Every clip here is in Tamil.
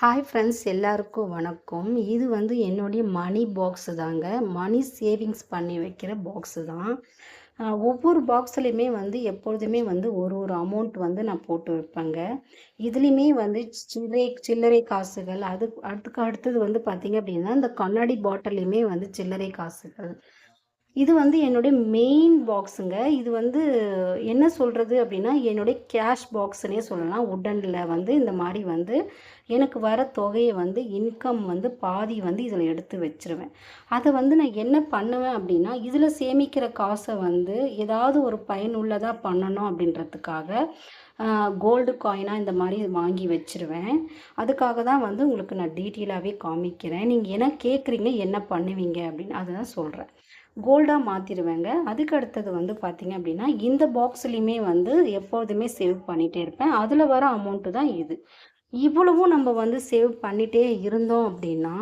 ஹாய் ஃப்ரெண்ட்ஸ் எல்லாருக்கும் வணக்கம். இது வந்து என்னுடைய மணி பாக்ஸு தாங்க. மணி சேவிங்ஸ் பண்ணி வைக்கிற பாக்ஸு தான். ஒவ்வொரு பாக்ஸ்லையுமே வந்து எப்பொழுதுமே வந்து ஒரு ஒரு அமௌண்ட் வந்து நான் போட்டு வைப்பேங்க. இதுலேயுமே வந்து சில்லறை சில்லறை காசுகள் அது அதுக்கு அடுத்தது வந்து பார்த்திங்க அப்படின்னா இந்த கண்ணாடி பாட்டிலையுமே வந்து சில்லறை காசுகள். இது வந்து என்னுடைய மெயின் பாக்ஸுங்க இது வந்து என்ன சொல்கிறது அப்படின்னா என்னுடைய கேஷ் பாக்ஸ்னே சொல்லலாம். உடனில் வந்து இந்த மாதிரி வந்து எனக்கு வர தொகையை வந்து இன்கம் வந்து பாதி வந்து இதில் எடுத்து வச்சுருவேன். அதை வந்து நான் என்ன பண்ணுவேன் அப்படின்னா இதில் சேமிக்கிற காசை வந்து ஏதாவது ஒரு பயனுள்ளதாக பண்ணணும் அப்படின்றதுக்காக கோல்டு காயினாக இந்த மாதிரி வாங்கி வச்சுருவேன். அதுக்காக தான் வந்து உங்களுக்கு நான் டீட்டெயிலாகவே காமிக்கிறேன். நீங்கள் என்ன கேட்குறீங்க என்ன பண்ணுவீங்க அப்படின்னு அதை தான் சொல்கிறேன் கோல்டாக மாற்றிடுவேங்க அதுக்கு அடுத்தது வந்து பார்த்திங்க அப்படின்னா இந்த பாக்ஸ்லேயுமே வந்து எப்போதுமே சேவ் பண்ணிகிட்டே இருப்பேன். அதில் வர அமௌண்ட்டு தான் இது. இவ்வளவும் நம்ம வந்து சேவ் பண்ணிகிட்டே இருந்தோம் அப்படின்னா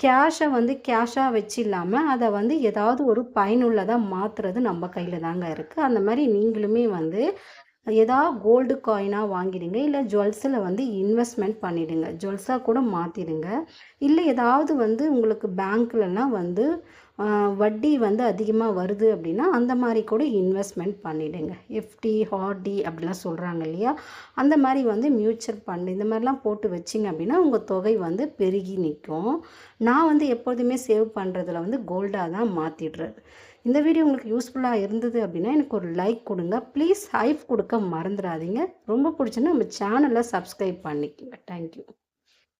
கேஷை வந்து கேஷாக வச்சு இல்லாமல் அதை வந்து ஏதாவது ஒரு பயனுள்ளதாக மாற்றுறது நம்ம கையில் தாங்க இருக்குது அந்த மாதிரி நீங்களுமே வந்து ஏதா கோல்டு காயினாக வாங்கிடுங்க இல்லை ஜுவல்ஸில் வந்து இன்வெஸ்ட்மெண்ட் பண்ணிவிடுங்க ஜுவல்ஸாக கூட மாற்றிடுங்க இல்லை ஏதாவது வந்து உங்களுக்கு பேங்க்லலாம் வந்து வட்டி வந்து அதிகமாக வருது அப்படின்னா அந்த மாதிரி கூட இன்வெஸ்ட்மெண்ட் பண்ணிவிடுங்க எஃப்டி ஹார்டி அப்படிலாம் சொல்கிறாங்க இல்லையா? அந்த மாதிரி வந்து மியூச்சுவல் ஃபண்ட் இந்த மாதிரிலாம் போட்டு வச்சிங்க அப்படின்னா உங்கள் தொகை வந்து பெருகி நிற்கும். நான் வந்து எப்போதுமே சேவ் பண்ணுறதுல வந்து கோல்டாக தான் மாற்றிடுறது இந்த வீடியோ உங்களுக்கு யூஸ்ஃபுல்லாக இருந்தது அப்படின்னா எனக்கு ஒரு லைக் கொடுங்க. ப்ளீஸ் ஹைப் கொடுக்க மறந்துடாதீங்க. ரொம்ப பிடிச்சுன்னா நம்ம சேனலை சப்ஸ்கிரைப் பண்ணிக்கோங்க. தேங்க்யூ